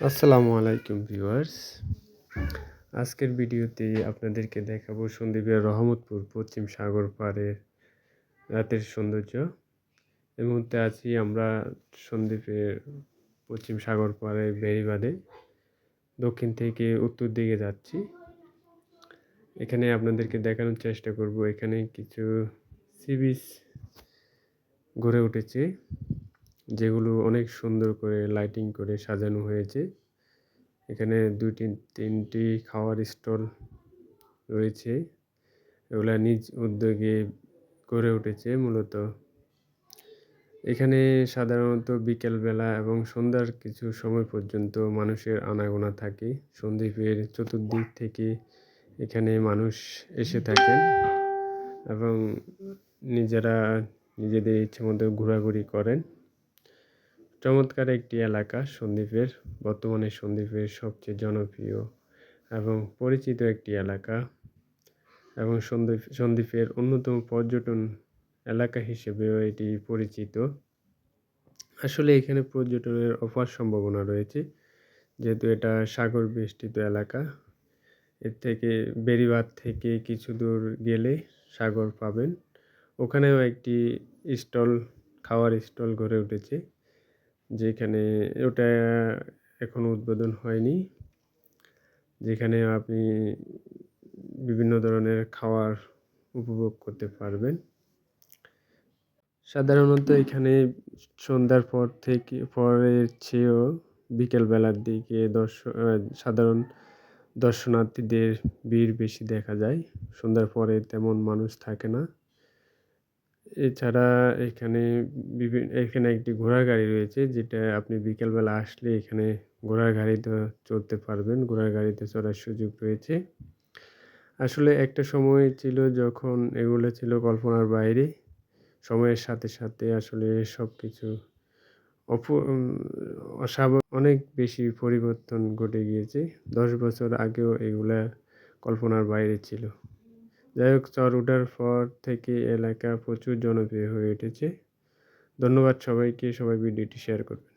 আসসালামু আলাইকুম ভিউয়ার্স। আজকের ভিডিওতে আপনাদেরকে দেখাবো সন্দীপের রহমতপুর পশ্চিম সাগর পাড়ের রাতের সৌন্দর্য। এই মুহূর্তে আছি আমরা সন্দ্বীপের পশ্চিম সাগর পাড়ে বেড়িবাঁধে। দক্ষিণ থেকে উত্তর দিকে যাচ্ছি। এখানে আপনাদেরকে দেখানোর চেষ্টা করব। এখানে কিছু সি বিচ গড়ে উঠেছে। যেগুলো অনেক সুন্দর করে লাইটিং করে সাজানো হয়েছে। এখানে দুটি তিনটি খাওয়ার স্টল রয়েছে। এগুলা নিজ উদ্যোগে গড়ে উঠেছে মূলত। এখানে সাধারণত বিকেলবেলা এবং সন্ধ্যার কিছু সময় পর্যন্ত মানুষের আনাগোনা থাকে। সন্দ্বীপের চতুর্দিক থেকে এখানে মানুষ এসে থাকেন এবং নিজেরা নিজেদের ইচ্ছে মতো ঘোরাঘুরি করেন। চমৎকার একটি এলাকা সন্দ্বীপের, বর্তমানে সন্দ্বীপের সবচেয়ে জনপ্রিয় এবং পরিচিত একটি এলাকা এবং সন্দ্বীপ, সন্দ্বীপের অন্যতম পর্যটন এলাকা হিসেবেও এটি পরিচিত। আসলে এখানে পর্যটনের অপার সম্ভাবনা রয়েছে, যেহেতু এটা সাগর বেষ্টিত এলাকা। এর থেকে বেরিবাদ থেকে কিছু দূর গেলে সাগর পাবেন। ওখানেও একটি স্টল, খাওয়ার স্টল গড়ে উঠেছে। যেখানে ওটা এখনও উদ্বোধন হয়নি। যেখানে আপনি বিভিন্ন ধরনের খাওয়ার উপভোগ করতে পারবেন। সাধারণত এখানে সন্ধ্যার পর থেকে, পরের চেয়েও বিকেলবেলার দিকে দর্শন সাধারণ দর্শনার্থীদের ভিড় বেশি দেখা যায়। সন্ধ্যার পরে তেমন মানুষ থাকে না। এছাড়া এখানে বিভিন্ন এখানে একটি ঘোড়ার গাড়ি রয়েছে, যেটা আপনি বিকেলবেলা আসলে এখানে ঘোড়ার গাড়িতে চড়তে পারবেন। ঘোড়ার গাড়িতে চড়ার সুযোগ রয়েছে। আসলে একটা সময় ছিল যখন এগুলো ছিল কল্পনার বাইরে। সময়ের সাথে সাথে আসলে সব কিছু অনেক বেশি পরিবর্তন ঘটে গিয়েছে। দশ বছর আগেও এগুলা কল্পনার বাইরে ছিল। যাই হোক চর ওঠার পর থেকে এলাকা প্রচুর জনপ্রিয় হয়ে উঠেছে। ধন্যবাদ সবাইকে, সবাই ভিডিওটি শেয়ার করবেন।